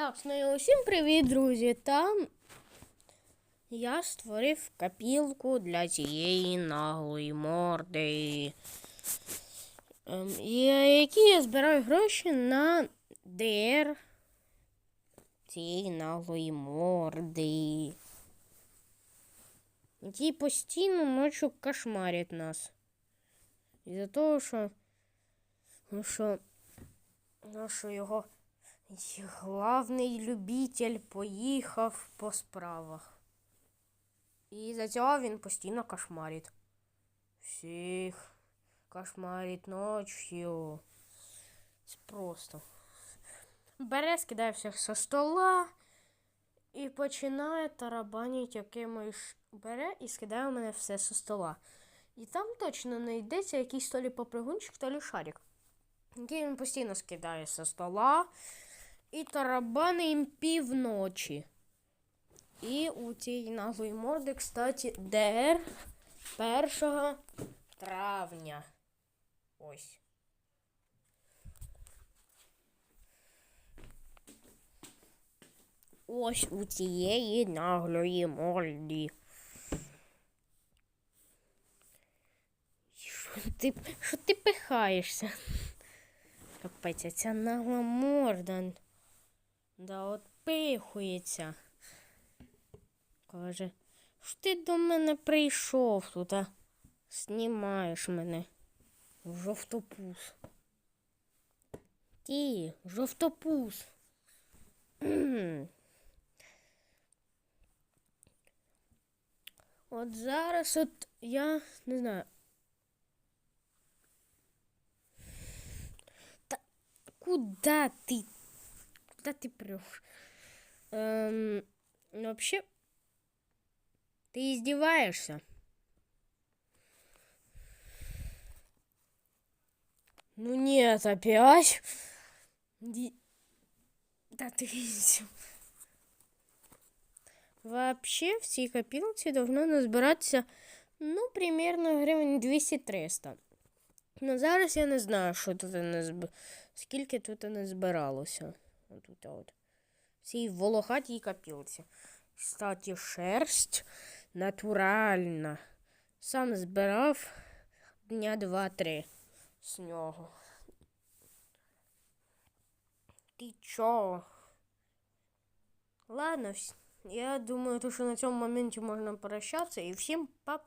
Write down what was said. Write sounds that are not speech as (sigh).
Так, ну і усім привіт, друзі. Там я створив копілку для цієї наглої морди. Ем, які я збираю гроші на ДР цієї наглої морди. Який постійно ночі кошмарить нас. Із-за того, що, ну, що, ну, що його главний любитель поїхав по справах. І за цього він постійно кошмарить. Всіх кошмарить ночью. Це просто. Бере, скидає всіх со стола і починає тарабанити якимось. Бере і скидає у мене все со стола. І там точно не йдеться якийсь то лі попригунчик, то лі шарик. Який він постійно скидає со стола і тарабани їм півночі. І у цій наглої морди, кстати, ДР 1 травня. Ось. Ось у цієї наглої морди. Що ти, що ти пихаєшся? Капець, а ця нагла морда. Да от пихується. Каже, що ти до мене прийшов тут, а знімаєш мене. Жовтопус. Ти, жовтопус. (clears throat) От зараз от я не знаю. Та куда ти? Куда ты прешь? Эм, ну, вообще, ты издеваешься? Ну нет, опять. Ди- Да ты видел. Вообще в цій копілці должно назбиратися, ну, примерно гривень 200-300. Ну, зараз я не знаю, що тут не зб... скільки тут не збиралося. Отут от. В цій волохатій копілці. Кстати, шерсть натуральна. Сам збирав дня два-три з нього. Ти чо? Ладно, я думаю, то, що на цьому моменті можна прощатися і всім па-па.